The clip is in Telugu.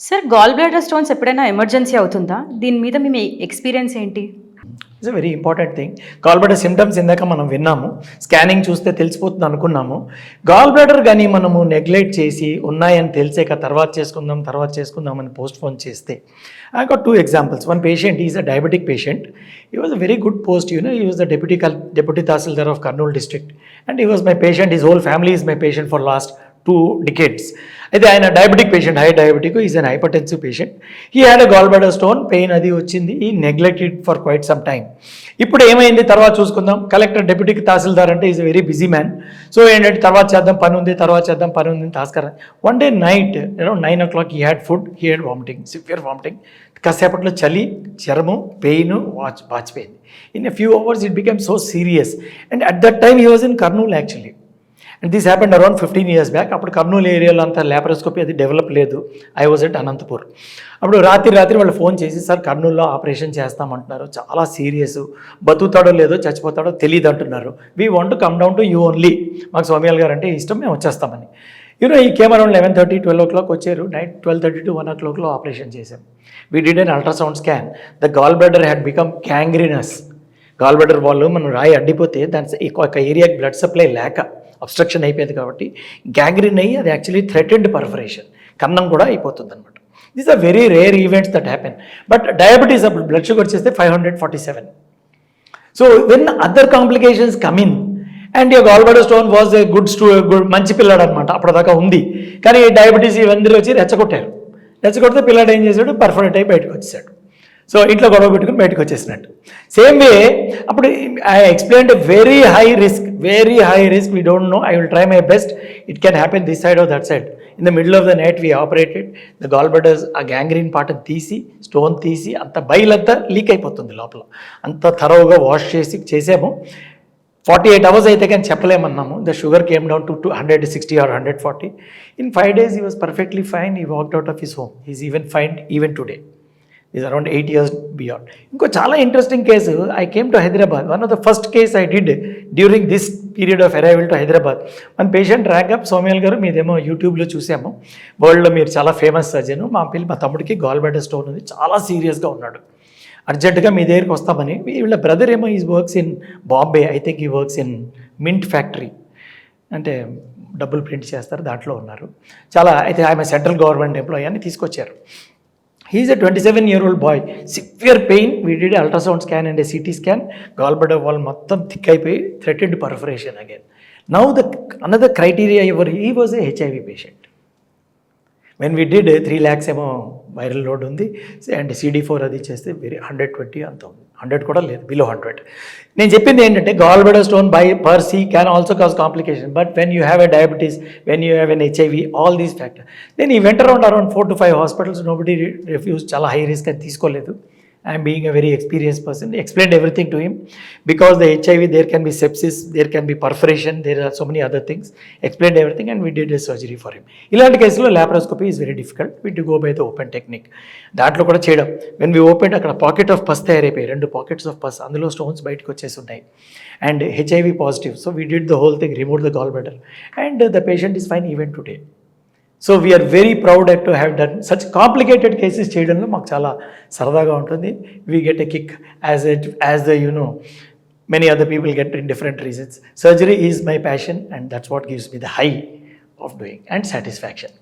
సార్ గాల్ బ్లాడర్ స్టోన్స్ ఎప్పుడైనా ఎమర్జెన్సీ అవుతుందా? దీని మీద మీ ఎక్స్పీరియన్స్ ఏంటి? It's very important thing gall bladder symptoms ఇందాక మనం విన్నాము. స్కానింగ్ చూస్తే తెలిసిపోతుంది అనుకున్నాము. గాల్ బ్లాడర్ కానీ మనము నెగ్లెక్ట్ చేసి ఉన్నాయని తెలిసాక తర్వాత చేసుకుందాం తర్వాత చేసుకుందాం అని పోస్ట్ ఫోన్ చేస్తే I got two examples one patient is a diabetic patient he was a very good post you know he was the deputy కల్ deputy tahsildar of Kurnool district and he was my patient is whole family is my patient for last two decades అయితే ఆయన diabetic patient high diabetic is an hypertensive patient he had a gall stone pain అది వచ్చింది. He neglected for quite some time ఇప్పుడు ఏమైంది? తర్వాత చూసుకుందాం. కలెక్టర్ డెప్యూటీ తహసీల్దార్ అంటే is very busy man so ఏంటంటే తర్వాత చేద్దాం పని ఉంది తర్వాత చేద్దాం పని ఉంది తాస్కర్ one day night around nine o'clock he had food he had vomiting severe vomiting కాసేపట్లో చలి చర్మం పెయిన్ వాచ్ వాచిపోయింది. In a few hours it become so serious and at that time he was in Kurnool actually and this happened around fifteen years back అప్పుడు కర్నూలు ఏరియాలో అంత ల్యాపరోస్కోపీ అది డెవలప్ లేదు. ఐ వాజ్ ఎట్ అనంతపూర్ అప్పుడు రాత్రి రాత్రి వాళ్ళు ఫోన్ చేసి సార్ కర్నూలులో ఆపరేషన్ చేస్తామంటున్నారు. చాలా సీరియస్ బతుకుతాడో లేదో చచ్చిపోతాడో తెలియదు అంటున్నారు. We want to come down to you only మాకు స్వామియాల్ గారు అంటే ఇష్టం మేము వచ్చేస్తామని. You know he came around eleven thirty twelve o'clock వచ్చారు. Night twelve thirty to one ఓ క్లాక్లో ఆపరేషన్ చేశాం. We did an ultrasound scan the gall bladder had become gangrenous gall bladder వాళ్ళు మనం రాయి అడ్డిపోతే దాని ఒక ఏరియాకి బ్లడ్ సప్లై లేక అబ్స్ట్రక్షన్ అయిపోయింది కాబట్టి గ్యాంగ్రీన్ అయ్యి అది యాక్చువల్లీ థ్రెటెడ్ పర్ఫరేషన్ కన్నం కూడా అయిపోతుంది అనమాట these are very rare events that happen but diabetes అప్పుడు బ్లడ్ షుగర్ చేస్తే five hundred forty seven so when other complications come in and he gallbladder stone was a good స్టూ good మంచి పిల్లాడు అనమాట అప్పటిదాకా ఉంది. కానీ డయాబెటీస్ ఇవన్నీ వచ్చి రెచ్చగొట్టారు. రెచ్చగొడితే పిల్లాడు ఏం చేశాడు? పర్ఫెక్ట్ అయి బయటకు వచ్చేసాడు. సో ఇంట్లో గొడవ పెట్టుకుని బయటకు వచ్చేసినట్టు. సేమ్ వే అప్పుడు I explain very high risk very high risk we don't know I will try my best it can happen this side of that side in the middle of the night we operated the gallbladders ఆ గ్యాంగ్రీన్ పార్ట్ తీసి స్టోన్ తీసి అంత బయలంతా లీక్ అయిపోతుంది లోపల. అంత థరోగా వాష్ చేసి చేసాము. ఫార్టీ ఎయిట్ అవర్స్ అయితే కానీ చెప్పలేమన్నాము. The sugar came down to two hundred sixty or hundred forty in five days he was perfectly fine he walked out of his home he's even fine even today is around eight years beyond ఇంకో చాలా interesting case I came to Hyderabad one of the first case I did during this period of arrival to Hyderabad మన పేషెంట్ ర్యాంక్ అప్ సోమ్యాల్ గారు మీదేమో యూట్యూబ్లో చూసాము. వరల్డ్లో మీరు చాలా ఫేమస్ సర్జన్ మా పిల్లి మా తమ్ముడికి గాల్ స్టోన్ ఉంది. చాలా సీరియస్గా ఉన్నాడు. అర్జెంటుగా మీ దగ్గరికి వస్తామని వీళ్ళ బ్రదర్ ఏమో is works in Bombay I think he works in mint factory అంటే డబ్బులు ప్రింట్ చేస్తారు దాంట్లో ఉన్నారు. చాలా అయితే ఆమె సెంట్రల్ గవర్నమెంట్ ఎంప్లాయీ అని తీసుకొచ్చారు. He's a twenty seven year old boy severe pain వీడి ultrasound scan and CT scan gallbladder wall మొత్తం థిక్ అయిపోయి threatened perforation again now the another criteria ever? He was a HIV patient when we did three lakhs ఏమో వైరల్ లోడ్ ఉంది. అండ్ సిడి ఫోర్ అది చేస్తే వెరీ హండ్రెడ్ ట్వంటీ అంత ఉంది. హండ్రెడ్ కూడా లేదు బిలో హండ్రెడ్ నేను చెప్పింది ఏంటంటే gallbladder stone by per se can also cause complication but when you have a diabetes when you have an HIV all these factor నేను ఈ వెంట around around four to five hospitals nobody refuse చాలా హై రిస్క్ అని తీసుకోలేదు. I'm being a very experience person explain everything to him because the HIV there can be sepsis there can be perforation there are so many other things explain everything and we did a surgery for him ఇలాంటి కేసులో laparoscopy is very difficult we to go by the open technique దాంట్లో కూడా చేయడం. వెన్ వీ ఓపెన్ అక్కడ పాకెట్ ఆఫ్ పస్ తయారైపోయి రెండు పాకెట్స్ ఆఫ్ పస్ అందులో స్టోన్స్ బయటకు వచ్చేసి ఉన్నాయి and HIV positive so we did the whole thing remove the gall bladder and the patient is fine even today so we're very proud to have done such complicated cases చేయడంలో మాకు చాలా సరదాగా ఉంటుంది. We get a kick as it as the you know many other people get in different reasons surgery is my passion and that's what gives me the high of doing and satisfaction